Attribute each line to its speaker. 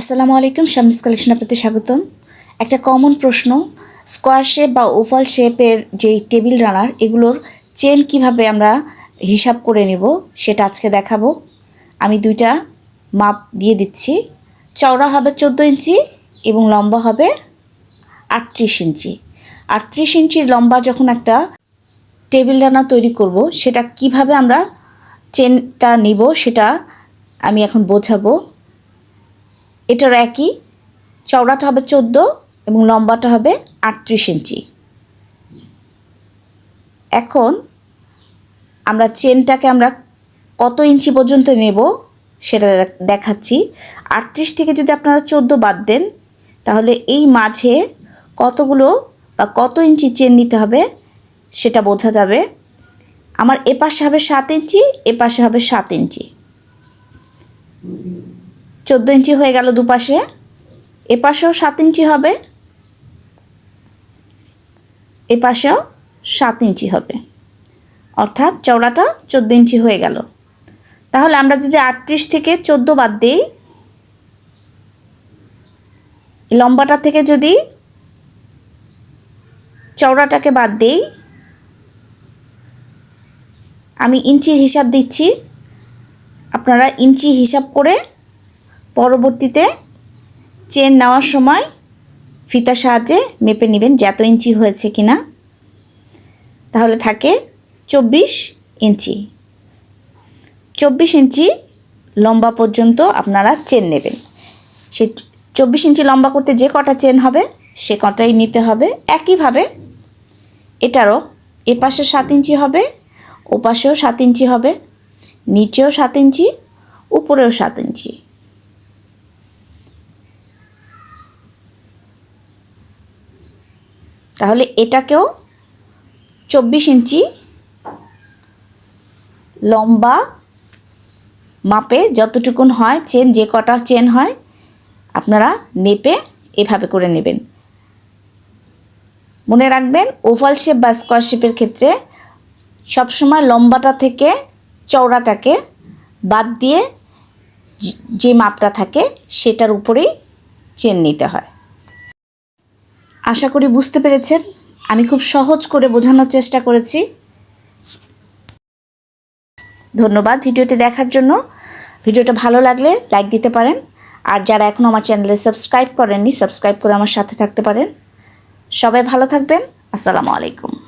Speaker 1: আসসালামু আলাইকুম শামিস কালেকশন আপনাদের স্বাগতম। একটা কমন প্রশ্ন স্কোয়ার শেপ বা ওভাল শেপের যেই টেবিল রানার এগুলোর চেন কীভাবে আমরা হিসাব করে নেব, সেটা আজকে দেখাবো। আমি দুইটা মাপ দিয়ে দিচ্ছি। চওড়া হবে চোদ্দ ইঞ্চি এবং লম্বা হবে আটত্রিশ ইঞ্চি। আটত্রিশ ইঞ্চি লম্বা যখন একটা টেবিল রানার তৈরি করব, সেটা কীভাবে আমরা চেনটা নিব, সেটা আমি এখন বোঝাবো। এটার একই, চওড়াটা হবে চোদ্দ এবং লম্বাটা হবে আটত্রিশ ইঞ্চি। এখন আমরা চেনটাকে আমরা কত ইঞ্চি পর্যন্ত নেব সেটা দেখাচ্ছি। আটত্রিশ থেকে যদি আপনারা চোদ্দ বাদ দেন, তাহলে এই মাঝে কতগুলো বা কত ইঞ্চি চেন নিতে হবে সেটা বোঝা যাবে। আমার এপাশে হবে সাত ইঞ্চি, এপাশে হবে সাত ইঞ্চি। চোদ্দ ইঞ্চি হয়ে গেল দুপাশে। এপাশেও সাত ইঞ্চি হবে। এপাশেও সাত ইঞ্চি হবে। অর্থাৎ চওড়াটা চোদ্দ ইঞ্চি হয়ে গেল। তাহলে আমরা যদি আটত্রিশ থেকে চোদ্দ বাদ দিই, লম্বাটা থেকে যদি চওড়াটাকে বাদ দিই, আমি ইঞ্চির হিসাব দিচ্ছি। আপনারা ইঞ্চি হিসাব করে পরবর্তীতে চেন নেওয়ার সময় ফিতার সাহায্যে মেপে নেবেন যে এত ইঞ্চি হয়েছে কি না তাহলে থাকে চব্বিশ ইঞ্চি। চব্বিশ ইঞ্চি লম্বা পর্যন্ত আপনারা চেন নেবেন। সে চব্বিশ ইঞ্চি লম্বা করতে যে কটা চেন হবে, সে কটাই নিতে হবে। একইভাবে এটারও এপাশে সাত ইঞ্চি হবে ওপাশেও সাত ইঞ্চি হবে, নিচেও সাত ইঞ্চি, উপরেও সাত ইঞ্চি। তাহলে এটাকেও চব্বিশ ইঞ্চি লম্বা মাপে যতটুকুন হয় চেন যে কটা চেন হয়, আপনারা মেপে এভাবে করে নেবেন। মনে রাখবেন ওভাল শেপ বা স্কোয়ার শেপের ক্ষেত্রে সবসময় লম্বাটা থেকে চওড়াটাকে বাদ দিয়ে যে- মাপটা থাকে, সেটার উপরেই চেন নিতে হয়। আশা করি বুঝতে পেরেছেন। আমি খুব সহজ করে বোঝানোর চেষ্টা করেছি। ধন্যবাদ ভিডিওটি দেখার জন্য। ভিডিওটা ভালো লাগলে লাইক দিতে পারেন। আর যারা এখনও আমার চ্যানেলে সাবস্ক্রাইব করেননি, সাবস্ক্রাইব করে আমার সাথে থাকতে পারেন। সবাই ভালো থাকবেন। আসসালামু আলাইকুম।